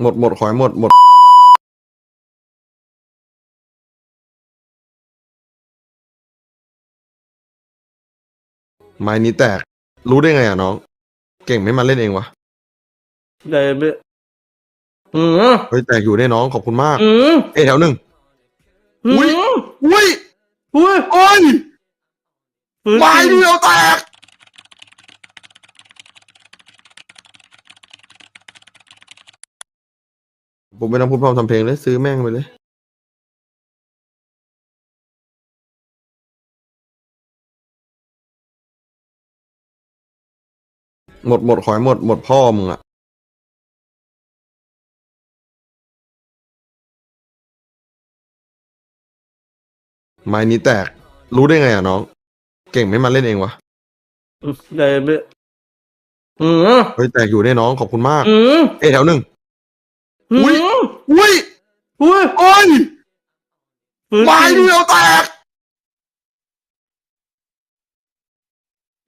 หมดหมดขอให้หมดหมดไม้นี้แตก รู้ได้ไงอะน้อง เก่งไม่มาเล่นเองวะได้ไหมอืมเฮ้ยแตกอยู่ได้น้องขอบคุณมาก อืมเอ้ยแถวหนึ่งอือุ๊ยมอุ้ยอุ้ยโอ้ยฟื้นไม้จริงเดียวแตก ผมไม่ต้องพูดพร้อมทำเพลงเลยซื้อแม่งไปเลยหมดหมดขอให้หมดหมดพ่อมึงอะไม้นี้แตก รู้ได้ไงอะน้อง เก่งไม่มาเล่นเองวะได้ไหมอืมเฮ้ยแตกอยู่ได้น้องขอบคุณมาก อืมเอ้ยแถวหนึ่ง อุ๊อุ้ยยอุ้ยอุ้ยโอ้ยฟื้นไม้จริงเดียวแตก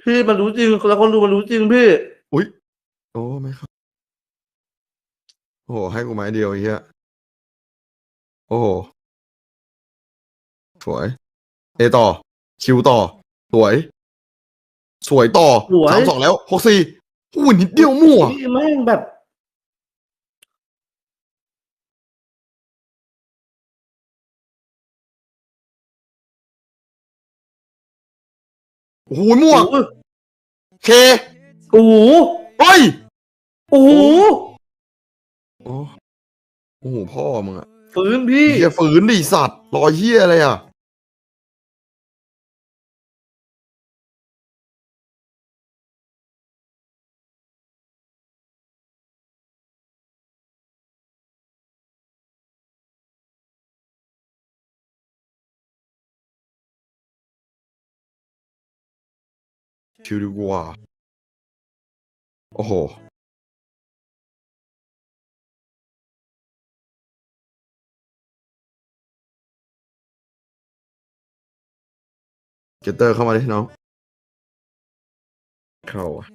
พี่มันรู้จริงแล้วคนดูมันรู้จริงพี่ อุ้ยโอ้ไม่ครับโอ้โหให้กูไม้เดียวไอ้เฮียโอ้โหสวย เอต่อ คิวต่อ สวย สวยต่อสวยสามสองแล้วหกสี่อุ้ยนิดเดียวมั่วพี่แม่งแบบ โอ้โหมั่วโอ้ยเคโอ้โหเฮ้ยโอ้โหโอ้โอ้โหพ่อมึงอะฟื้นพี่เฮียฝืนดิสัตว์รอยเฮียอะไรอะ ชิวดีกว่าโอ้โหเกตเตอร์เข้ามาดิน้อง เข้าอะ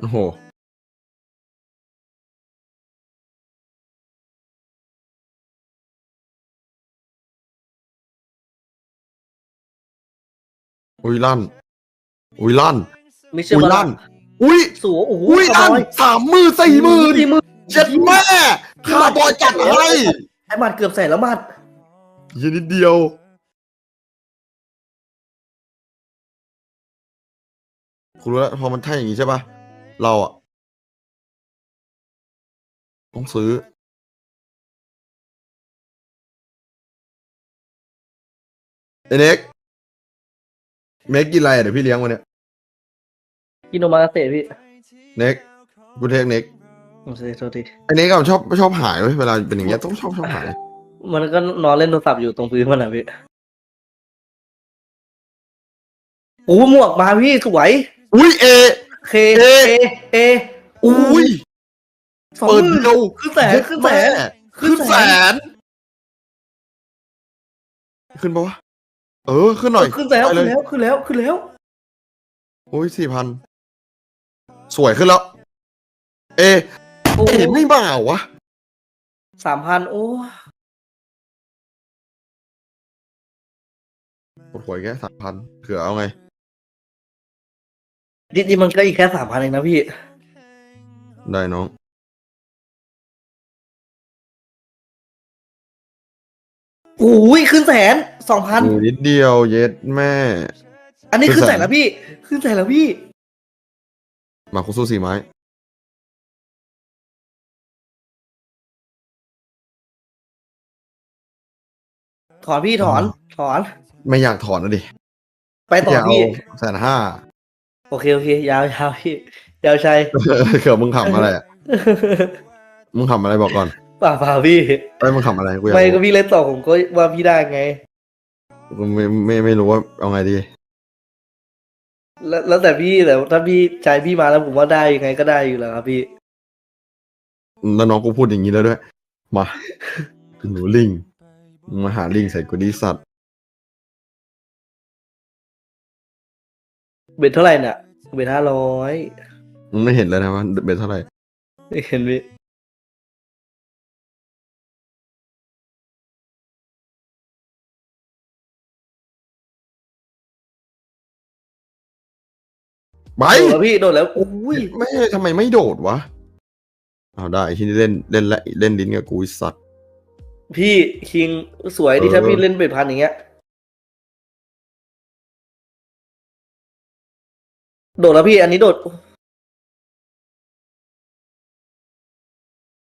โอ้โห อุ้ยลั่น อุ้ยลั่น ไม่ใช่อุ้ยว่าลั่น อุ้ยสัวโอ้โหอุ้ยขลั่นโมยสามหมื่นสี่หมื่นสี่หมื่นเจ็ดแม่ข้าบอยจัดให้ไอ้บัตรเกือบแสนแล้วบัตรยีนิดเดียว คุณรู้แล้วพอมันใช่อย่างนี้ใช่ปะเราอะต้องซื้อ เอเน็ก เมกกินอะไรอะเดี๋ยวพี่เลี้ยงวันเนี้ยกินโนมากาเสะพี่เน็กกูเทคเน็กโอเคโทษทีไอเน็กอะมันชอบชอบหายเว้ยเวลาเป็นอย่างเงี้ยต้องชอบชอบหาย มันก็นอนเล่นโทรศัพท์อยู่ตรงพื้นมันนะพี่โอ้หมวกมาพี่สวยอุ้ยเอ เคเอ เอเออุ้ยสองเปิดหมื่นเดียวขึ้นแสนขึ้นแสน ขึ้นแสน ขึ้นปะวะ เออขึ้นหน่อยขึ้นแล้วไปเลขึ้นยแล้วขึ้นแล้วขึ้นแล้วโอ้ยสี่พันสวยขึ้นแล้ว เอโอ้เอไม่มาวะสามพันโอ้ปวดหัวอีกแค่สามพันเผื่อเอาไงจริงๆมันก็อีกแค่สามพันเองนะพี่ ได้น้อง โอ้ยขึ้นแสนสองพันโอ้ยนิดเดียวเย็ดแม่ อันนี้ขึ้ขึ้นนแสแสนนแล้วพี่ ขึ้นแสนแล้วพี่ มาคุสู้สี่ไม้ถอนพี่ถอนถอน ไม่อยากถอนนะดิ ไปต่ออยากเอาพี่แสนห้าโอเคโอเค ยาวยาวพี่ยาวชัยเผื่อมึงขำอะไรอะมึงขำอะไรบอกก่อนเปล่าเปล่าพี่ไอ้ยมึงขำอะไรกูอยากไม่ก็รู้พี่เล่นต่อผมก็ว่าพี่ได้ไง กูไม่ไม่ไม่รู้ว่าเอาไงดี แล้วแล้วแต่พี่แต่ถ้าพี่ใจพี่มาแล้วผมว่าได้ยังไงก็ได้อยู่แล้วครับพี่ แล้วน้องกูพูดอย่างนี้แล้วด้วย มา หนูลิงมึงมาหาลิงใส่กูดีสัตว์เบ็ดเท่าไหร่เนี่ยเบ็ดห้าร้อยมึงไม่เห็นเลยนะว่าเบ็ดเท่าไหร่ เห็นไไปโดดแล้วพี่โดดแล้วอุ้ยไม่ทำไมไม่โดดวะเอาได้ที่นี่เล่นเล่นและเล่นลิ้นกับกูไอ้สัตว์พี่คิงสวยดีเออถ้าพี่เล่นเบ็ดพันอย่างเงี้ยโดดแล้วพี่ อันนี้โดด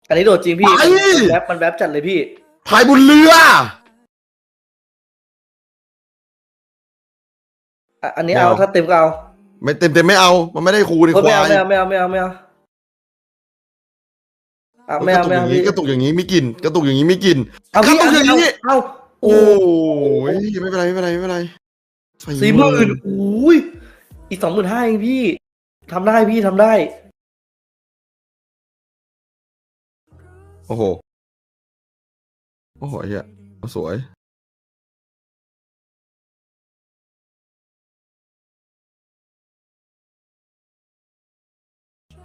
อันนี้โดดจริงพี่มันแวบมันแวบจัดเลยพี่ พายบนเรือ อะอันนี้ไม่เอาเอา ถ้าเต็มก็เอา ไม่เต็มเต็มไม่เอา มันไม่ได้ครูในเฮ้ยคไม่วาเอายไม่เอาไม่เอาไม่เอาไม่เอาอะไม่เอาไม่เอาพี่กระตุกอย่างนี้ไม่กิน กระตุกอย่างนี้ไม่กิน เอาพี่กระตุเอากอย่างนี้ เอาโอ้ยไม่เป็นไรไม่เป็นไรไม่เป็นไรสี่หมื่นอุ้ยอีกสองหมื่นห้าเองพี่ทำได้พี่ทำได้ โอ้โห โอ้โหเฮียสวย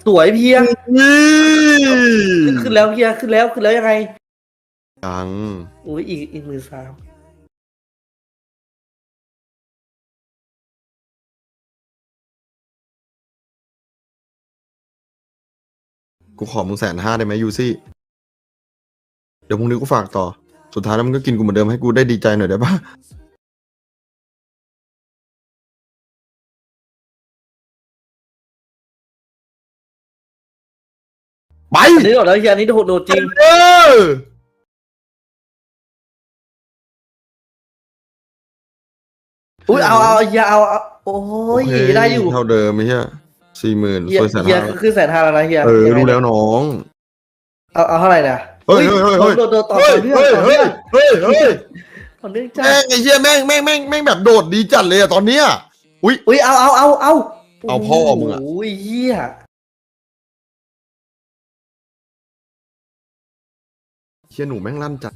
สวยเพียนี่ขึ้นขึ้นแล้วเพียขึ้นแล้วขึ้นแล้วยังไงยังอุ้ยอีกอีกหมื่นสามกูขอมึงแสนห้าได้ไหมยูซี่ เดี๋ยวพรุ่งนี้กูฝากต่อ สุดท้ายแล้วมึงก็กินกูเหมือนเดิมให้กูได้ดีใจหน่อยได้ปะ อันนี้โดดแล้วเฮียอันนี้โดดโดดจริง เอออุ้ยเอาเอาเฮียเอาเอาโอ้ยโเคได้อยู่เท่าเดิมไม่ใช่สี่หมื่นเฮียสวยแสนเฮียห้าขึ้นแสนห้าแล้วนะเฮียเออยังไงรู้แล้วน้อง เอาเอาเท่าไหร่นะเฮ้ยเฮ้ยเฮ้ยเฮ้ย โดดโดดต่อเฮ้ยต่อเนื่องเฮ้ยต่อเฮ้เนื่ยองเฮ้ยเฮ้ยต่อเนื่องจ้าแม่งไอ้เหี้ยแม่งแม่งแม่งแม่งแบบโดดดีจัดเลยอะตอนเนี้ย อุ้ย อุ้ยเอาเอาเอาเอาเอาพ่อมึงอะ โอ้ยเฮีย ยหนูแม่งลั่นจัด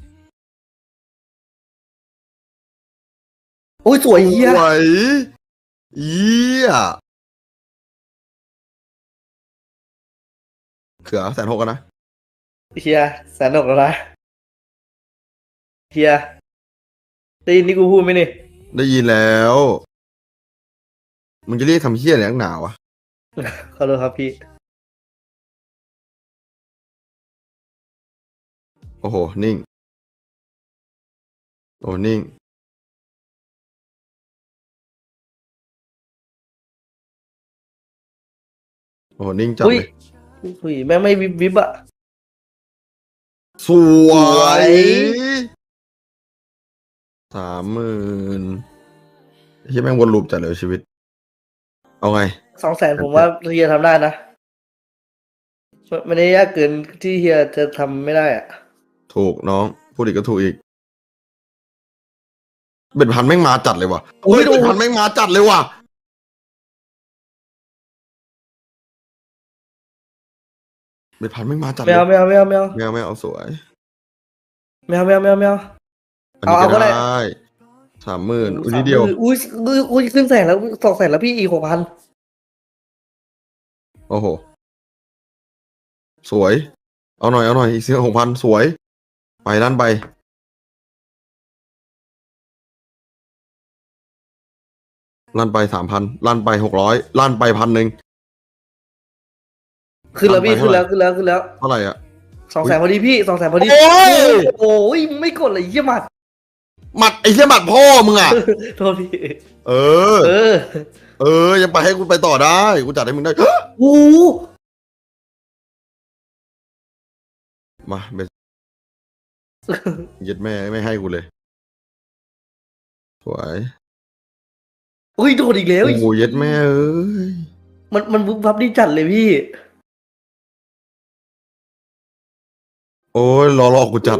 โอ้ยสวยเฮียสวยเยี่ยเขือแสนหกกันนะเฮียแสนหกแล้วนะเฮียได้ยินที่กูพูดไหมนี่ ได้ยินแล้ว มึงจะเรียกทำเหี้ยอะไรนักหนาวะ ขอโทษครับพี่ โอ้โห นิ่ง โอ้นิ่ง โอ้นิ่งจังอุ้ยเลยอุ้ยแม่งไม่วิบวิบอะ สวสวยยสามหมื่นที่แม่งวนลูปจัดเลยชีวิต เอาไง สองแสนผมว่าเฮียทำได้นะไม่ไม่ได้ยากเกินที่เฮียจะทำไม่ได้อะ ถูกน้อง พูดอีกก็ถูกอีก เบ็ดพันแม่งมาจัดเลยว่ะเฮ้ยเบ็ดพันแม่งมาจัดเลยว่ะเบ็ดพันแม่งมาจัดเลไม่ยเอาไม่เอาไม่เอาไม่เอาไม่เอาไม่เอาสวย ไม่เอาไม่เอาไม่เอาไม่เอา อันนี้เอาก็เอาก็ได้ ได้สามหมื่นอุ้ยนิดเดียว อุ้ยอุ้ยอุ้ยขึ้นแสนแล้วสองแสนแล้วพี่อีกหกพันโอ้โห สวย เอาหน่อย เอาหน่อย อีกสิหกพันสวย ไปลั่นไปลั่นไปสามพันลั่นไปหกร้อยลั่นไปพันหนึ่งขึ้นแล้วพี่เอาไปขึ้นแล้วเท่าไหร่ขึ้นแล้วขึ้นแล้วเท่าไหร่อะสองแสนพอดีพี่สองแสนพอดีโอ้ยโอ้ยไม่กดเลยเยี่ยมมากหมัดไอ้เหี้ยหมัดพ่อมึงอะโทษพี่เออ เออ เออ ยังไปให้กูไปต่อได้กูจัดให้มึงได้โอ้มาเบสเย็ดแม่ไม่ให้กูเลย สวยอุ้ยโดดอีกแล้วโอ้โหเย็ดแม่เอ้ย มันมันบุบพับดีจัดเลยพี่ โอ้ยรอรอกูจัด